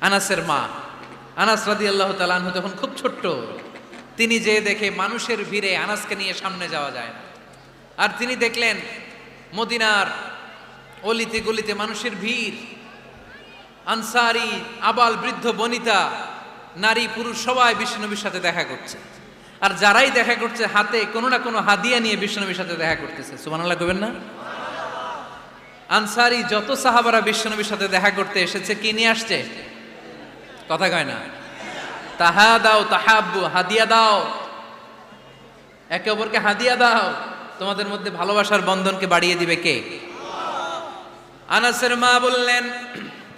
আনাসের মা। আনাস রাদি আল্লাহ তালানহু তখন খুব ছোট্ট, তিনি যে দেখে মানুষের ভিড়ে আনাসকে নিয়ে সামনে যাওয়া যায় না। আর তিনি দেখলেন মদিনার অলিতে গলিতে মানুষের ভিড়। আনসারি, আবাল, বৃদ্ধ, বনিতা, নারী, পুরুষ সবাই বিষ্ণুনবীর সাথে দেখা করছে। আর যারাই দেখা করছে হাতে, কোনো না কোনো হাদিয়া নিয়ে বিষ্ণুনবীর সাথে দেখা করতেছে। সুবহানাল্লাহ কবেন না? আনসারি যত সাহাবারা বিশ্বনবীর সাথে দেখা করতে এসেছে, কি নিয়ে আসছে? কথা কয় না। তাহা দাও, তাহাব্বু, হাদিয়া দাও। একে অপরকে হাদিয়া দাও। তোমাদের মধ্যে ভালোবাসার বন্ধনকে বাড়িয়ে দিবে কে? আনাসের মা বললেন,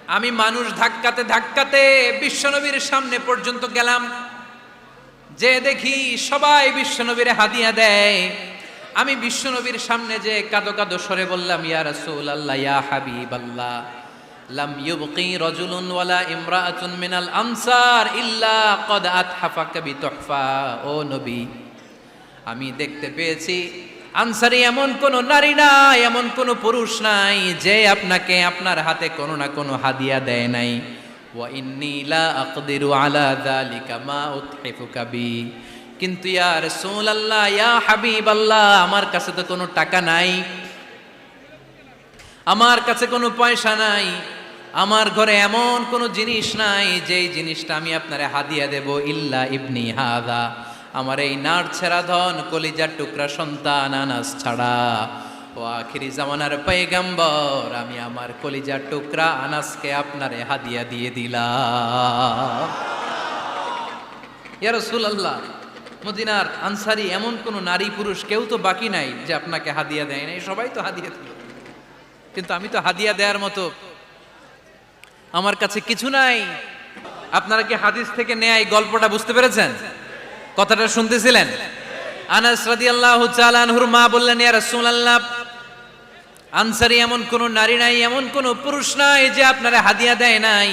আমি মানুষ ধাক্কাতে ধাক্কাতে বিশ্বনবীর সামনে পর্যন্ত গেলাম। যে দেখি সবাই বিশ্বনবীর হাদিয়া দেয়। আমি বিশ্বনবীর সামনে যে কাদো কাদো সরে বললাম, ইয়া আল্লাহ ইয়া হাবিব আল্লাহ লাম ইউবকি রাজুলুন ওয়ালা ইমরাআতুন মিনাল আনসার ইল্লা কদ আতহাফাকা বিতুহফা। ও নবী, আমি দেখতে পেয়েছি, আনসারি এমন কোন নারী নাই, এমন কোন পুরুষ নাই, যে আপনাকে আপনার হাতে কোনো না কোনো হাদিয়া দেয় নাই। কিন্তু ইয়া ইয়া হাবিবাল্লাহ, আমার কাছে তো কোনো টাকা নাই, আমার কাছে কোনো পয়সা নাই। আমার ঘরে এমন কোনো জিনিস নাই, যেই জিনিসটা আমি আপনারে হাদিয়া দেব, ইল্লা ইবনি হাদা। আমার এই নার ছেড়া ধন, কলিজার টুকরা সন্তান আনাস ছাড়া। ও আখিরি জামানার পৈগম্বর আমি আমার কলিজার টুকরা আনাসকে আপনারে হাদিয়া দিয়ে দিলাম। ইয়া রাসূলুল্লাহ, মদিনার আনসারি এমন কোন নারী পুরুষ কেউ তো বাকি নাই যে আপনাকে হাদিয়া দেয় নাই, সবাই তো হাদিয়া দিল। কিন্তু আমি তো হাদিয়া দেওয়ার মতো আমার কাছে কিছু নাই। আপনারা কি হাদিস থেকে নেয়া এই গল্পটা বুঝতে পেরেছেন? কথাটা শুনতেছিলেন? আনাস রাদিয়াল্লাহু তাআলা আনহুর মা বললেন, ইয়া রাসূলুল্লাহ, আনসারি এমন কোন নারী নাই, এমন কোন পুরুষ নাই যে আপনারা হাদিয়া দেয় নাই।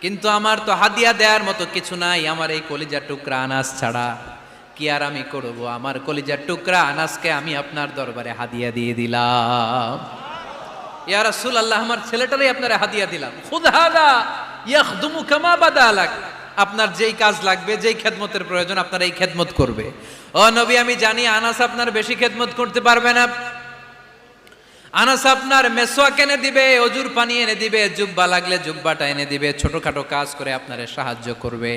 কিন্তু আমার তো হাদিয়া দেওয়ার মতো কিছু নাই, আমার এই কলিজার টুকরা আনাস ছাড়া কি আর আমি করব? আমার কলিজার টুকরা আনাসকে আমি আপনার দরবারে হাদিয়া দিয়ে দিলাম। ইয়া রাসূল আল্লাহ আমার ছেলেটারই আপনারা হাদিয়া দিলাম। খুদ ইয়াখদুমু কামা আপনার যেই কাজ লাগবে, যেই খেদমতের প্রয়োজন, আপনার এই খেদমত করবে। ও নবী, আমি জানি আনাস আপনার বেশি খেদমত করতে পারবে না। আনাস আপনার মেসোয়াক এনে দিবে, অজুর পানি এনে দিবে, জুব্বা লাগলে জুব্বাটা এনে দিবে, ছোটখাটো কাজ করে আপনারে সাহায্য করবে।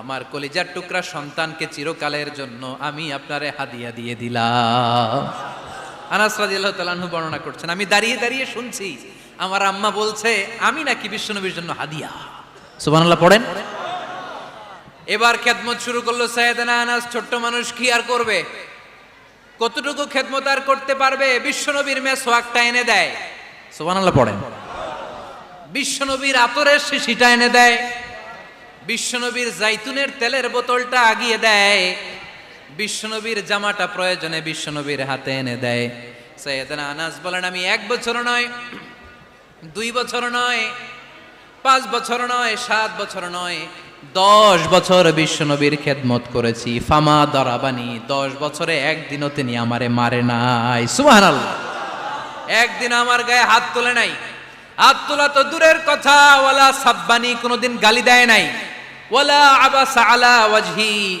আমার কলিজার টুকরা সন্তানকে চিরকালের জন্য আমি আপনারে হাদিয়া দিয়ে দিলাম। আনাস রাদিয়াল্লাহু তাআলাহু বর্ণনা করছেন, আমি দাঁড়িয়ে দাঁড়িয়ে শুনছি। আমার আম্মা বলছে, আমি নাকি বিশ্বনবীর জন্য হাদিয়া। সুবহানাল্লাহ, পড়েন? এবার খেদমত শুরু করল, সাইয়েদানা আনাস, ছোট্ট মানুষ কি আর করবে? কতটুকু খেদমত আর করতে পারবে? বিশ্বনবীর মেসোয়াকটা এনে দেয়। সুবহানাল্লাহ, পড়েন? বিশ্বনবীর আতরের শিশিটা এনে দেয়। বিশ্বনবীর জাইতুনের তেলের বোতলটা আগিয়ে দেয়। বিশ্বনবীর জামাটা প্রয়োজনে বিশ্বনবীর হাতে এনে দেয়। সৈয়দনা আনাস বলেন, আমি এক বছর নয়, দুই বছর নয়, পাঁচ বছর নয়, সাত বছর নয়, দশ বছর বিশ্বনবীর খেদমত করেছি। ফামা দরাবানি, দশ বছরে একদিনও তিনি আমারে মারে নাই। সুবহান একদিন আমার গায়ে হাত তোলে নাই। হাত তোলা তো দূরের কথা, ওয়ালা সাব্বানি কোনোদিন গালি দেয় নাই। ওয়ালা আবাসা আলা ওয়াজহি।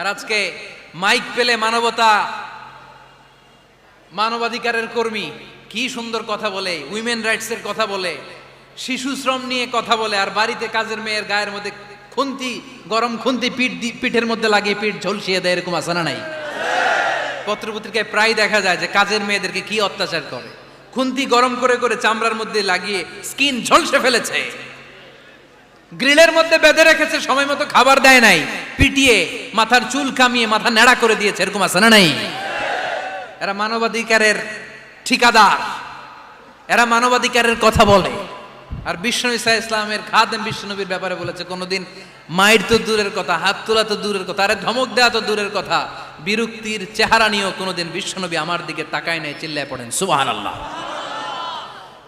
আর আজকে মাইক পেলে মানবতা, মানবাধিকারের কর্মী, কি সুন্দর কথা বলে উইমেন রাইটসের কথা বলে, শিশু শ্রম নিয়ে কথা বলে, আর বাড়িতে কাজের মেয়ের গায়ের মধ্যে খুন্তি, গরম খুন্তি পিঠ পিঠের মধ্যে লাগিয়ে পিঠ ঝলসিয়ে দেয়, এরকম আছে না নাই। পত্রপত্রিকায় প্রায় দেখা যায় যে কাজের মেয়েদেরকে কি অত্যাচার করে। খুন্তি গরম করে করে চামড়ার মধ্যে লাগিয়ে স্কিন ঝলসে ফেলেছে। গ্রিলের মধ্যে বেঁধে রেখেছে, সময় মতো খাবার দেয় নাই। পিটিয়ে, মাথার চুল কামিয়ে, মাথা নেড়া করে দিয়েছে, এরকম আছে না নাই? এরা মানবাধিকারের ঠিকাদার। এরা মানবাধিকারের কথা বলে। আর বিষ্ণু ইসা ইসলামের খাদেম বিষ্ণুনবীর ব্যাপারে বলেছে, কোনোদিন মায়ের তো দূরের কথা, হাত তোলা তো দূরের কথা, আরে ধমক দেওয়া তো দূরের কথা। বিরক্তির চেহারা নিয়েও কোনোদিন বিশ্বনবী আমার দিকে তাকায় নাই, চিল্লায় পড়েন। সুবাহ আল্লাহ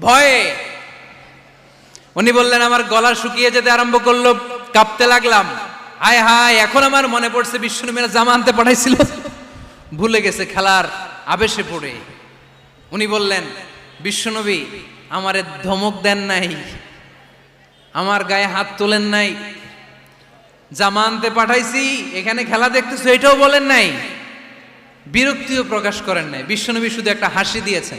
ভয়ে। উনি বললেন, আমার গলা শুকিয়ে যেতে আরম্ভ করল, কাঁপতে লাগলাম। হায় হায়, এখন আমার মনে পড়ছে বিশ্বনবীরা জামা আনতে পাঠাইছিল। ভুলে গেছে খেলার আবেশে পড়ে। উনি বললেন, বিশ্বনবী, আমারে ধমক দেন নাই। আমার গায়ে হাত তোলেন নাই। জামা আনতে পাঠাইছি, এখানে খেলা দেখতেছো, এটাও বলেন নাই। বিরক্তিও প্রকাশ করেন নাই। বিশ্বনবী শুধু একটা হাসি দিয়েছেন।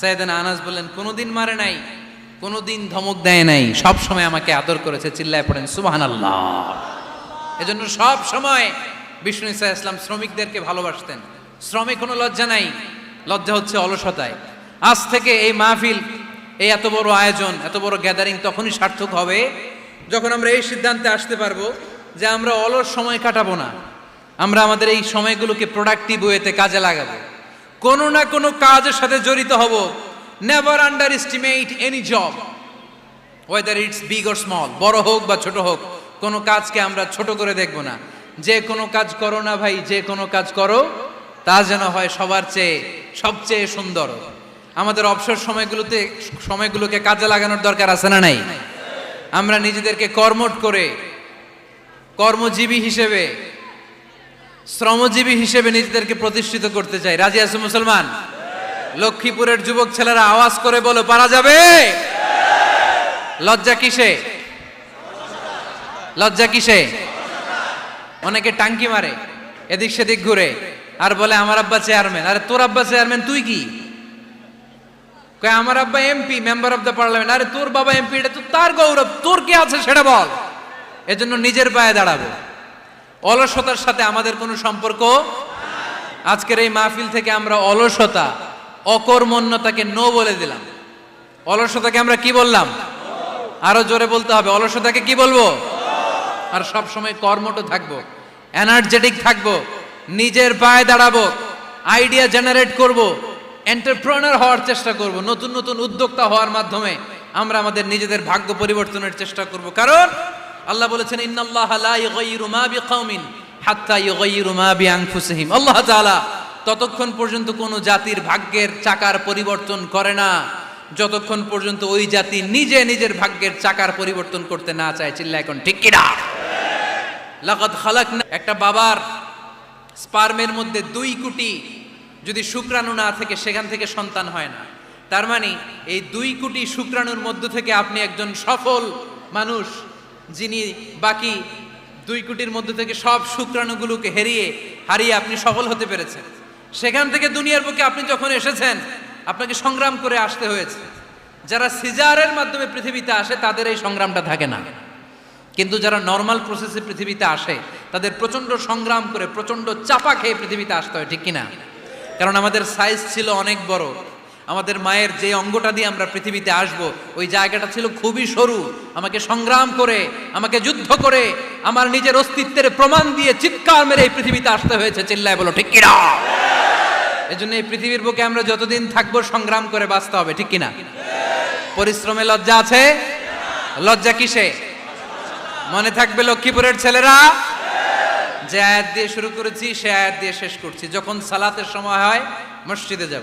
সাইয়েদানা আনাস বললেন, কোনোদিন মারে নাই, কোনোদিন ধমক দেয় নাই, সব সময় আমাকে আদর করেছে, চিল্লায় পড়েন, সুবহানাল্লাহ। এজন্য সব সময় বিষ্ণু ইসা ইসলাম শ্রমিকদেরকে ভালোবাসতেন। শ্রমে কোনো লজ্জা নাই, লজ্জা হচ্ছে অলসতায়। আজ থেকে এই মাহফিল, এই এত বড় আয়োজন, এত বড় গ্যাদারিং তখনই সার্থক হবে, যখন আমরা এই সিদ্ধান্তে আসতে পারব যে আমরা অলস সময় কাটাবো না। আমরা আমাদের এই সময়গুলোকে প্রোডাক্টিভ ওয়েতে কাজে লাগাবো। কোনো না কোনো কাজের সাথে জড়িত হব। Never underestimate any job whether it's big or small বড় হোক বা ছোট হোক, কোনো কাজকে আমরা ছোট করে দেখব না। যে কোনো কাজ করো না ভাই, যে কোনো কাজ করো, তা যেন হয় সবার চেয়ে, সবচেয়ে সুন্দর। আমাদের অবসর সময়গুলোতে, সময়গুলোকে কাজে লাগানোর দরকার আছে না নাই? আমরা নিজেদেরকে কর্মট করে, কর্মজীবী হিসেবে শ্রমজীবী হিসেবে নিজেদেরকে প্রতিষ্ঠিত করতে চাই। রাজি আছে মুসলমান? লক্ষ্মীপুরের যুবক ছেলেরা আওয়াজ করে বলো, পারা যাবে? লজ্জা কিসে? লজ্জা কিসে? অনেকে টাঙ্কি মারে, এদিক সেদিক ঘুরে, আর বলে, আমার আব্বা চেয়ারম্যান। আরে, তোর আব্বা চেয়ারম্যান তুই কি? কয়, আমার আব্বা MP, member of the parliament. আরে, তোর বাবা এমপি, এটা তো তার গৌরব, তোর কি আছে সেটা বল। এজন্য নিজের পায়ে দাঁড়াবো। অলসতার সাথে আমাদের কোনো সম্পর্ক আজকের এই মাহফিল থেকে আমরা অলসতা, অকর্মণ্যতাকে নো বলে দিলাম। অলসতাকে আমরা কি বললাম? আরও জোরে বলতে হবে, অলসতাকে কি বলব? আর সব সময় কর্মঠ থাকব এনার্জেটিক থাকব, নিজের পায়ে দাঁড়াবো আইডিয়া জেনারেট করব এন্টারপ্রেনার হওয়ার চেষ্টা করব, নতুন নতুন উদ্যোক্তা হওয়ার মাধ্যমে আমরা আমাদের নিজেদের ভাগ্য পরিবর্তনের চেষ্টা করব। কারণ আল্লাহ বলেছেন আল্লাহ ততক্ষণ পর্যন্ত কোন জাতির ভাগ্যের চাকার পরিবর্তন করে না। যতক্ষণ পর্যন্ত ওই জাতি নিজে নিজের ভাগ্যের চাকার পরিবর্তন করতে না চায় চিল্লা এখন ঠিক কিনা? লাকাদ খালাকনা, একটা বাবার স্পার্মের মধ্যে দুই কোটি যদি শুক্রাণু না থেকে সেখান থেকে সন্তান হয় না। তার মানে এই দুই কোটি শুক্রাণুর মধ্য থেকে আপনি একজন সফল মানুষ। যিনি বাকি দুই কোটির মধ্যে থেকে সব শুক্রাণুগুলোকে হেরিয়ে, হারিয়ে আপনি সফল হতে পেরেছেন। সেখান থেকে দুনিয়ার বুকে আপনি যখন এসেছেন, আপনাকে সংগ্রাম করে আসতে হয়েছে। যারা সিজারের মাধ্যমে পৃথিবীতে আসে, তাদের এই সংগ্রামটা থাকে না। কিন্তু যারা নর্মাল প্রসেসে পৃথিবীতে আসে, তাদের প্রচণ্ড সংগ্রাম করে, প্রচণ্ড চাপা খেয়ে পৃথিবীতে আসতে হয়, ঠিক কিনা? কারণ আমাদের সাইজ ছিল অনেক বড়। আমাদের মায়ের যে অঙ্গটা দিয়ে আমরা পৃথিবীতে আসব, ওই জায়গাটা ছিল খুবই সরু। আমাকে সংগ্রাম করে, আমাকে যুদ্ধ করে, আমার নিজের অস্তিত্বের প্রমাণ দিয়ে চিৎকার মেরে এই পৃথিবীতে আসতে হয়েছে, চিল্লায় বলো, ঠিক কিনা? এই জন্য এই পৃথিবীর বুকে আমরা যতদিন থাকব, সংগ্রাম করে বাঁচতে হবে, ঠিক কিনা? পরিশ্রমে লজ্জা আছে? লজ্জা কিসে? মনে থাকবে লক্ষ্মীপুরের ছেলেরা? যে আয়াত দিয়ে শুরু করেছি, সে আয়াত দিয়ে শেষ করছি। যখন সালাতের সময় হয়, মসজিদে যাব।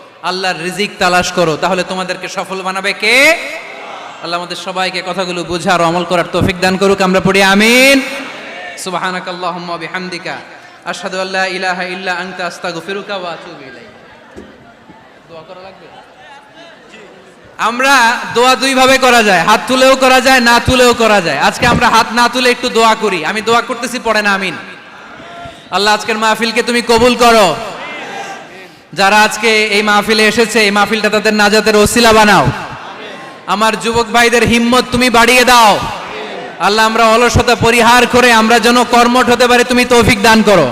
আল্লাহর রিজিক তালাশ করো, তাহলে তোমাদেরকে সফল বানাবে কে? আল্লাহ আমাদের সবাইকে কথাগুলো বোঝার আমল করার তৌফিক দান করুক, আমরা পড়ি আমিন। সুবহানাক আল্লাহুম্মা বিহামদিকা, আশহাদু আল্লা ইলাহা ইল্লা আনতা, আস্তাগফিরুকা ওয়া আতুবু ইলাইক। দোয়া করা লাগবে? আমরা দোয়া দুই ভাবে করা যায়, হাত তুলেও করা যায়, না তুলেও করা যায়। আজকে আমরা হাত না তুলে একটু দোয়া করি, আমি দোয়া করতেছি, পড়ে না, আমিন। আল্লাহ আজকের মাহফিলকে তুমি কবুল করো। যারা আজকে এই মাহফিলে এসেছে, এই মাহফিলটা তাদের নাজাতের ওসিলা বানাও। আমার যুবক ভাইদের হিম্মত তুমি বাড়িয়ে দাও। আল্লাহ, আমরা অলসতা পরিহার করে আমরা যেন কর্মঠ হতে পারি, তুমি তৌফিক দান করো।